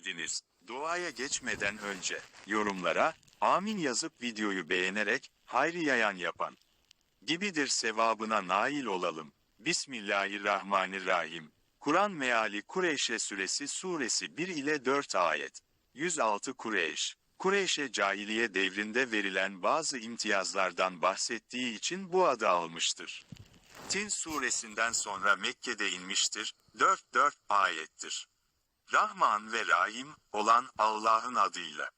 geldiniz. Duaya geçmeden önce yorumlara amin yazıp videoyu beğenerek hayri yayan yapan gibidir sevabına nail olalım. Bismillahirrahmanirrahim. Kur'an meali Kureyş'e suresi suresi 1 ile 4 ayet. 106 Kureyş. Kureyş'e cahiliye devrinde verilen bazı imtiyazlardan bahsettiği için bu adı almıştır. Tin suresinden sonra Mekke'de inmiştir. 4-4 ayettir. Rahman ve Rahim olan Allah'ın adıyla.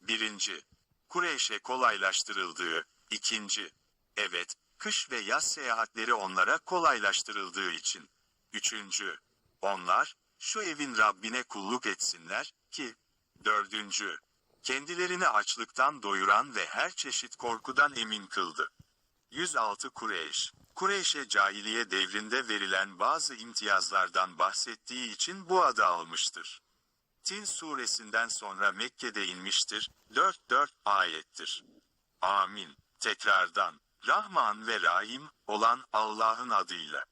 Birinci, Kureyş'e kolaylaştırıldığı. ikinci, evet, kış ve yaz seyahatleri onlara kolaylaştırıldığı için. Üçüncü, onlar, şu evin Rabbine kulluk etsinler, ki, dördüncü, kendilerini açlıktan doyuran ve her çeşit korkudan emin kıldı. 106 Kureyş. Kureyş'e cahiliye devrinde verilen bazı imtiyazlardan bahsettiği için bu adı almıştır. Tin suresinden sonra Mekke'de inmiştir. 4-4 ayettir. Amin. Tekrardan, Rahman ve Rahim olan Allah'ın adıyla.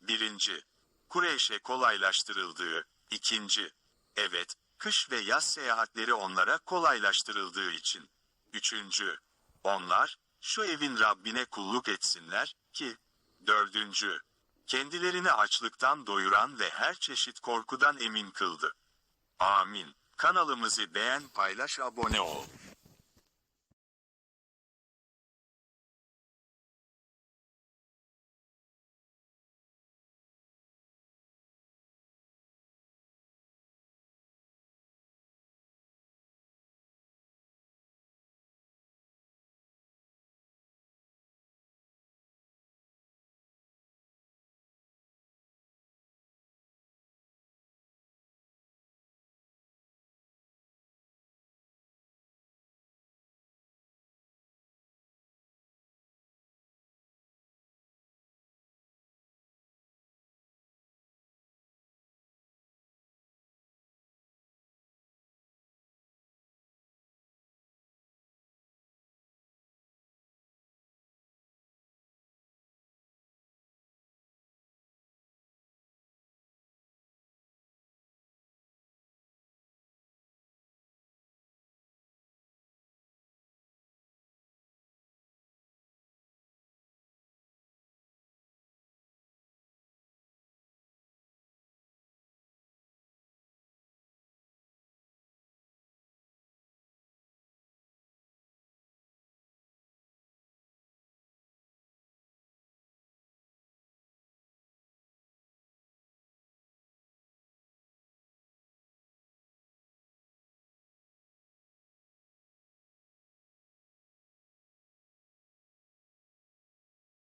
Birinci, Kureyş'e kolaylaştırıldığı. ikinci, evet, kış ve yaz seyahatleri onlara kolaylaştırıldığı için. Üçüncü, onlar, şu evin Rabbine kulluk etsinler, ki, dördüncü, kendilerini açlıktan doyuran ve her çeşit korkudan emin kıldı. Amin. Kanalımızı beğen, paylaş, abone ol.